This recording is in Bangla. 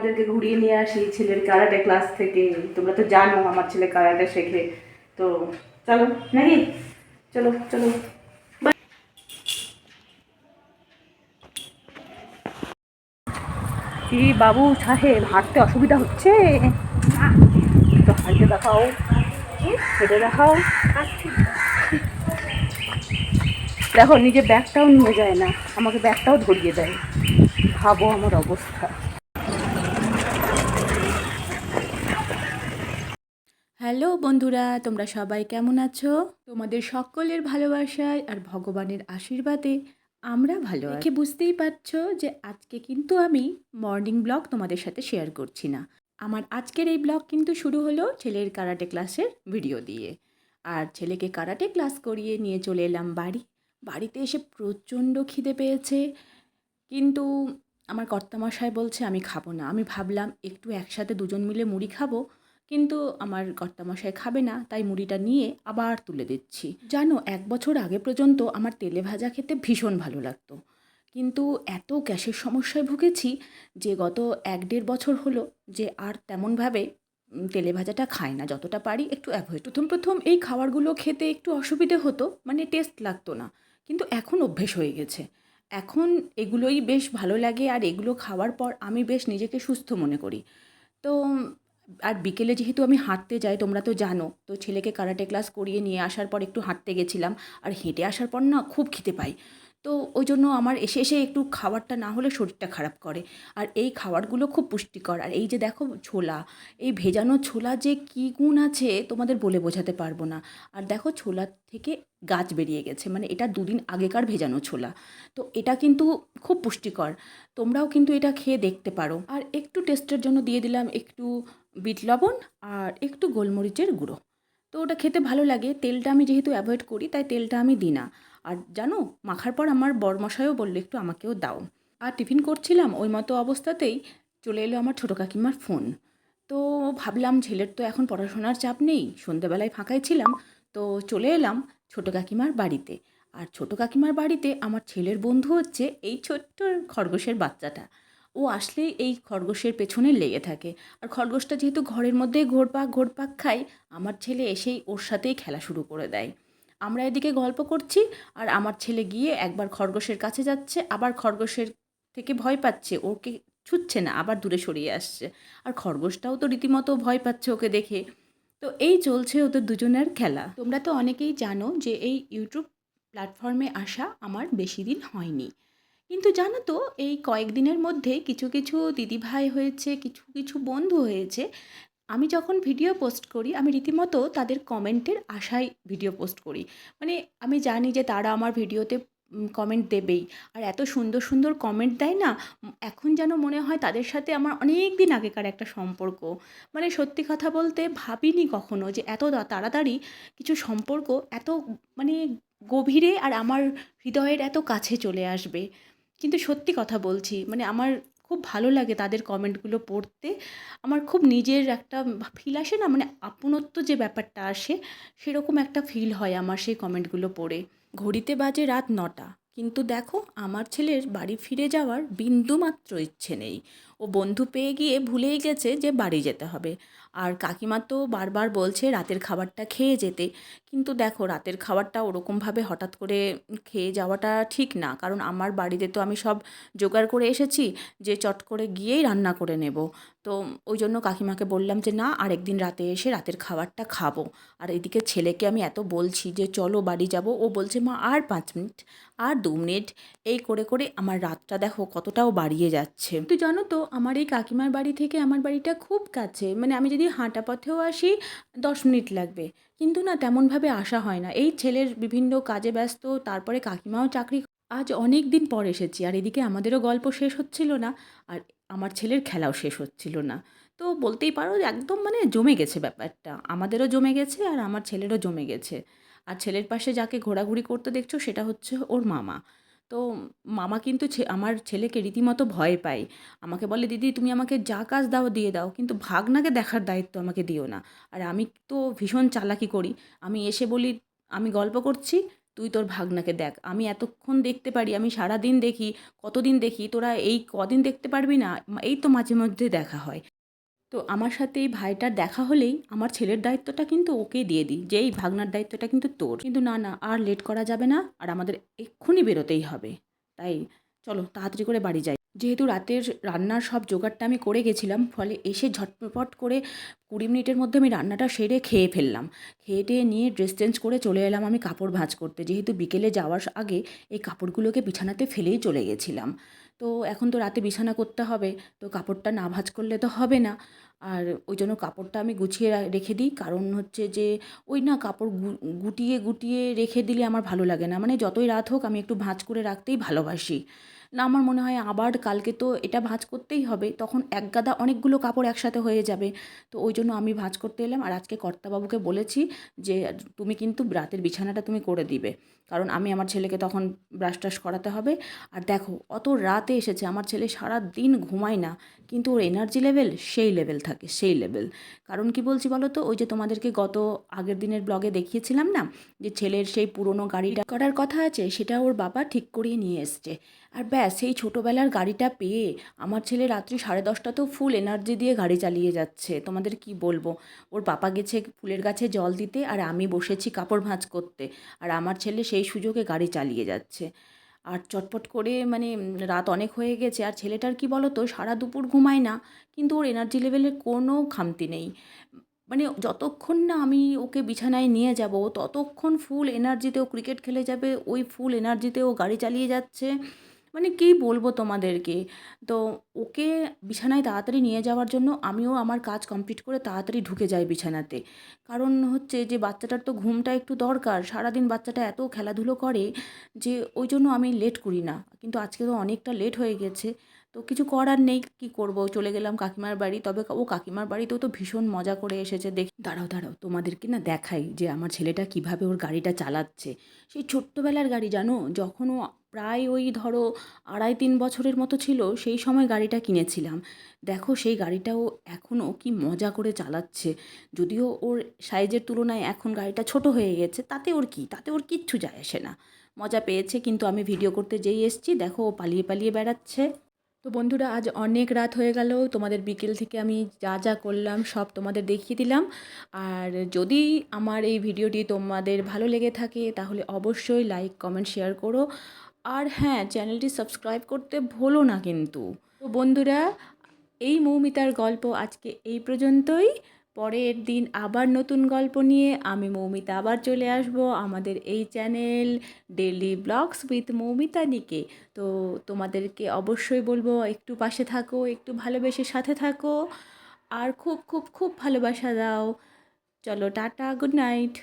তোমাদেরকে ঘুরিয়ে নিয়ে আসি ছেলের কারাটে ক্লাস থেকে। তোমরা তো জানো আমার ছেলে কারাটে শেখে। তো চলো নাকি চলো চলো। কি বাবু, সাহেব, হাঁটতে অসুবিধা হচ্ছে? তো হাঁটতে দেখাও। হেঁটে দেখাও। দেখো নিজে ব্যাগটাও নিয়ে যায় না। আমাকে ব্যাগটাও ধরিয়ে দেয়। ভাবো আমার অবস্থা। হ্যালো বন্ধুরা, তোমরা সবাই কেমন আছো? তোমাদের সকলের ভালোবাসায় আর ভগবানের আশীর্বাদে আমরা ভালো দেখে বুঝতেই পারছ যে আজকে কিন্তু আমি মর্নিং ব্লগ তোমাদের সাথে শেয়ার করছি না। আমার আজকের এই ব্লগ কিন্তু শুরু হলো ছেলের কারাটে ক্লাসের ভিডিও দিয়ে। আর ছেলেকে কারাটে ক্লাস করিয়ে নিয়ে চলে এলাম বাড়ি। বাড়িতে এসে প্রচণ্ড খিদে পেয়েছে। কিন্তু আমার কর্তামশাই বলছে, আমি খাব না। আমি ভাবলাম, একটু একসাথে দুজন মিলে মুড়ি খাব। কিন্তু আমার কর্তামশাই খাবে না, তাই মুড়িটা নিয়ে আবার তুলে দিচ্ছি। জানো, এক বছর আগে পর্যন্ত আমার তেলে ভাজা খেতে ভীষণ ভালো লাগতো। কিন্তু এত গ্যাসের সমস্যায় ভুগেছি যে গত এক দেড় বছর হলো যে আর তেমনভাবে তেলে ভাজাটা খাই না। যতটা পারি একটু অ্যাভয়েড প্রথম প্রথম এই খাবারগুলো খেতে একটু অসুবিধে হতো মানে টেস্ট লাগতো না। কিন্তু এখন অভ্যেস হয়ে গেছে। এখন এগুলোই বেশ ভালো লাগে আর এগুলো খাওয়ার পর আমি বেশ নিজেকে সুস্থ মনে করি। তো আর বিকেলে যেহেতু আমি হাঁটতে যাই, তোমরা তো জানো, তো ছেলেকে কারাটে ক্লাস করিয়ে নিয়ে আসার পর একটু হাঁটতে গেছিলাম। আর হেঁটে আসার পর না খুব খেতে পাই তো ওই জন্য আমার এসে এসে একটু খাবারটা না হলে শরীরটা খারাপ করে। আর এই খাবারগুলো খুব পুষ্টিকর। আর এই যে দেখো ছোলা, এই ভেজানো ছোলা যে কী গুণ আছে তোমাদের বলে বোঝাতে পারব না। আর দেখো ছোলা থেকে গাছ বেরিয়ে গেছে মানে এটা দুদিন আগেকার ভেজানো ছোলা। তো এটা কিন্তু খুব পুষ্টিকর। তোমরাও কিন্তু এটা খেয়ে দেখতে পারো। আর একটু টেস্টের জন্য দিয়ে দিলাম একটু বিট লবণ আর একটু গোলমরিচের গুঁড়ো। তো ওটা খেতে ভালো লাগে। তেলটা আমি যেহেতু অ্যাভয়েড করি, তাই তেলটা আমি দিই না। আর জানো, মাখার পর আমার বরমশাইও বলল, একটু আমাকেও দাও। আর টিফিন করছিলাম, ওই মতো অবস্থাতেই চলে এলো আমার ছোটো কাকিমার ফোন। তো ভাবলাম ছেলের তো এখন পড়াশোনার চাপ নেই, সন্ধেবেলায় ফাঁকাই ছিলাম, তো চলে এলাম ছোটো কাকিমার বাড়িতে। আর ছোটো কাকিমার বাড়িতে আমার ছেলের বন্ধু হচ্ছে এই ছোট্ট খরগোশের বাচ্চাটা। ও আসলেই এই খরগোশের পেছনে লেগে থাকে। আর খরগোশটা যেহেতু ঘরের মধ্যেই ঘোরপাক ঘোরপাক খায়, আমার ছেলে এসেই ওর সাথেই খেলা শুরু করে দেয়। আমরা এদিকে গল্প করছি, আর আমার ছেলে গিয়ে একবার খরগোশের কাছে যাচ্ছে, আবার খরগোশের থেকে ভয় পাচ্ছে, ওকে ছুটছে না, আবার দূরে সরিয়ে আসছে। আর খরগোশটাও তো রীতিমতো ভয় পাচ্ছে ওকে দেখে। তো এই চলছে ওদের দুজনের খেলা। তোমরা তো অনেকেই জানো যে এই ইউটিউব প্ল্যাটফর্মে আসা আমার বেশি দিন হয়নি। কিন্তু জানো তো, এই কয়েকদিনের মধ্যে কিছু কিছু দিদিভাই হয়েছে, কিছু কিছু বন্ধু হয়েছে আমি যখন ভিডিও পোস্ট করি, আমি রীতিমতো তাদের কমেন্টের আশায় ভিডিও পোস্ট করি। মানে আমি জানি যে তারা আমার ভিডিওতে কমেন্ট দেবেই। আর এত সুন্দর সুন্দর কমেন্ট দেয় না, এখন যেন মনে হয় তাদের সাথে আমার অনেক দিন আগেকার একটা সম্পর্ক। মানে সত্যি কথা বলতে ভাবিনি কখনো যে এত তাড়াতাড়ি কিছু সম্পর্ক এত মানে গভীরে আর আমার হৃদয়ের এত কাছে চলে আসবে। কিন্তু সত্যি কথা বলছি মানে আমার খুব ভালো লাগে তাদের কমেন্টগুলো পড়তে। আমার খুব নিজের একটা ফিল আসে না মানে আপনত্ব যে ব্যাপারটা আসে, সেরকম একটা ফিল হয় আমার সেই কমেন্টগুলো পড়ে। ঘড়িতে বাজে রাত নটা, কিন্তু দেখো আমার ছেলের বাড়ি ফিরে যাওয়ার বিন্দুমাত্র ইচ্ছে নেই। ও বন্ধু পেয়ে গিয়ে ভুলেই গেছে যে বাড়ি যেতে হবে। আর কাকিমা তো বারবার বলছে রাতের খাবারটা খেয়ে যেতে। কিন্তু দেখো, রাতের খাবারটা ওরকমভাবে হঠাৎ করে খেয়ে যাওয়াটা ঠিক না। কারণ আমার বাড়িতে তো আমি সব জোগাড় করে এসেছি যে চট করে গিয়েই রান্না করে নেব। তো ওই জন্য কাকিমাকে বললাম যে, না, আরেকদিন রাতে এসে রাতের খাবারটা খাব। আর এদিকে ছেলেকে আমি এত বলছি যে, চলো বাড়ি যাব। ও বলছে, মা, আর পাঁচ মিনিট, আর দু মিনিট। এই করে করে আমার রাতটা দেখো কতটাও বাড়িয়ে যাচ্ছে। তো জানো তো, আমার এই কাকিমার বাড়ি থেকে আমার বাড়িটা খুব কাছে। মানে আমি যদি হাঁটা পথেও আসি, দশ মিনিট লাগবে। কিন্তু না, তেমনভাবে আসা হয় না। এই ছেলের বিভিন্ন কাজে ব্যস্ত, তারপরে কাকিমাও চাকরি আজ অনেক দিন পর এসেছি। আর এদিকে আমাদেরও গল্প শেষ হচ্ছিল না। আর আমার ছেলের খেলাও শেষ হচ্ছিল না। তো বলতেই পারো একদম মানে জমে গেছে ব্যাপারটা। আমাদেরও জমে গেছে আর আমার ছেলেরও জমে গেছে। আর ছেলের পাশে যাকে ঘোরাঘুরি করতে দেখছ সেটা হচ্ছে ওর মামা। তো মামা কিন্তু আমার ছেলেকে রীতিমতো ভয় পায়। আমাকে বলে, দিদি, তুমি আমাকে যা কাজ দাও, দিয়ে দাও। কিন্তু ভাগনাকে দেখার দায়িত্ব আমাকে দিও না। আর আমি তো ভীষণ চালাকি করি। আমি এসে বলি, আমি গল্প করছি তুই তোর ভাগনাকে দেখ। আমি এতক্ষণ দেখতে পারি, আমি সারা দিন দেখি, কতদিন দেখি, তোরা এই কদিন দেখতে পারবি না এই তো মাঝে মধ্যে দেখা হয়। তো আমার সাথে এই ভাইটার দেখা হলেই আমার ছেলের দায়িত্বটা কিন্তু ওকেই দিয়ে দিই যে এই ভাগনার দায়িত্বটা কিন্তু তোর। কিন্তু না না, আর লেট করা যাবে না, আর আমাদের এক্ষুনি বেরোতেই হবে। তাই, চলো, তাড়াতাড়ি করে বাড়ি যাই। যেহেতু রাতের রান্নার সব জোগাড়টা আমি করে গেছিলাম, ফলে এসে ঝটপট করে কুড়ি মিনিটের মধ্যে আমি রান্নাটা সেরে খেয়ে ফেললাম। খেয়ে টেয়ে নিয়ে ড্রেস চেঞ্জ করে চলে এলাম আমি কাপড় ভাঁজ করতে। যেহেতু বিকেলে যাওয়ার আগে এই কাপড়গুলোকে বিছানাতে ফেলেই চলে গেছিলাম। তো এখন তো রাতে বিছানা করতে হবে, তো কাপড়টা না ভাঁজ করলে তো হবে না। আর ওই জন্য কাপড়টা আমি গুছিয়ে রেখে দিই। কারণ হচ্ছে যে ওই না কাপড় গুটিয়ে গুটিয়ে রেখে দিলে আমার ভালো লাগে না। মানে যতই রাত হোক আমি একটু ভাঁজ করে রাখতেই ভালোবাসি। না, আমার মনে হয় আবার কালকে তো এটা ভাঁজ করতেই হবে, তখন এক গাদা অনেকগুলো কাপড় একসাথে হয়ে যাবে। তো ওই জন্য আমি ভাঁজ করতে এলাম, আর আজকে কর্তাবাবুকে বলেছি যে, তুমি কিন্তু রাতের বিছানাটা তুমি করে দিবে, কারণ আমি আমার ছেলেকে তখন ব্রাশ টাশ করাতে হবে। আর দেখো, অত রাতে এসেছে, আমার ছেলে সারা দিন ঘুমায় না, কিন্তু ওর এনার্জি লেভেল সেই লেভেল থাকে, সেই লেভেল কারণ কি বলছি বলো তো, ওই যে তোমাদেরকে গত আগের দিনের ব্লগে দেখিয়েছিলাম না, যে ছেলের সেই পুরনো গাড়িটা করার কথা আছে, সেটা ওর বাবা ঠিক করিয়ে নিয়ে এসছে। আর ব্যাস সেই ছোটোবেলার গাড়িটা পেয়ে আমার ছেলে রাত্রি সাড়ে দশটাতেও ফুল এনার্জি দিয়ে গাড়ি চালিয়ে যাচ্ছে। তোমাদের কি বলব? ওর পাপা গেছে ফুলের গাছে জল দিতে আর আমি বসেছি কাপড় ভাঁজ করতে। আর আমার ছেলে সেই সুযোগে গাড়ি চালিয়ে যাচ্ছে। আর চটপট করে মানে রাত অনেক হয়ে গেছে। আর ছেলেটার কি বলো তো সারা দুপুর ঘুমায় না। কিন্তু ওর এনার্জি লেভেলের কোনো খামতি নেই। মানে যতক্ষণ না আমি ওকে বিছানায় নিয়ে যাব, ততক্ষণ ফুল এনার্জিতে ও ক্রিকেট খেলে যাবে। ওই ফুল এনার্জিতে ও গাড়ি চালিয়ে যাচ্ছে। মানে কী বলব তোমাদেরকে? তো ওকে বিছানায় তাড়াতাড়ি নিয়ে যাওয়ার জন্য আমিও আমার কাজ কমপ্লিট করে তাড়াতাড়ি ঢুকে যাই বিছানাতে। কারণ হচ্ছে যে বাচ্চাটার তো ঘুমটা একটু দরকার, সারাদিন বাচ্চাটা এত খেলাধুলো করে যে ওই জন্য আমি লেট করি না। কিন্তু আজকে তো অনেকটা লেট হয়ে গেছে, তো কিছু করার নেই, কি করব? চলে গেলাম কাকিমার বাড়ি, তবে ও কাকিমার বাড়িতেও তো ভীষণ মজা করে এসেছে। দেখি, দাঁড়াও দাঁড়াও, তোমাদেরকে না দেখাই যে আমার ছেলেটা কীভাবে ওর গাড়িটা চালাচ্ছে। সেই ছোট্টবেলার গাড়ি জানো, যখন ও প্রায় ওই ধরো আড়াই তিন বছরের মতো ছিল, সেই সময় গাড়িটা কিনেছিলাম। দেখো সেই গাড়িটাও এখনও কি মজা করে চালাচ্ছে। যদিও ওর সাইজের তুলনায় এখন গাড়িটা ছোট হয়ে গেছে, তাতে ওর কি? তাতে ওর কিচ্ছু যায় আসে না। মজা পেয়েছে, কিন্তু আমি ভিডিও করতে যেই এসছি, দেখো ও পালিয়ে পালিয়ে বেড়াচ্ছে। তো বন্ধুরা, আজ অনেক রাত হয়ে গেল, তোমাদের বিকেল থেকে আমি যা যা করলাম সব তোমাদের দেখিয়ে দিলাম। আর যদি আমার এই ভিডিওটি তোমাদের ভালো লেগে থাকে, তাহলে অবশ্যই লাইক কমেন্ট শেয়ার করো। আর হ্যাঁ চ্যানেলটি সাবস্ক্রাইব করতে ভুলো না কিন্তু। তো বন্ধুরা, এই মৌমিতার গল্প আজকে এই পর্যন্তই। পরের দিন আবার নতুন গল্প নিয়ে আমি মৌমিতা আবার চলে আসব আমাদের এই channel daily vlogs with Moumita নিকে তো তোমাদেরকে অবশ্যই বলব, একটু পাশে থাকো, একটু ভালোবেসে সাথে থাকো। আর খুব খুব খুব ভালোবাসা দাও। চলো, টাটা গুড নাইট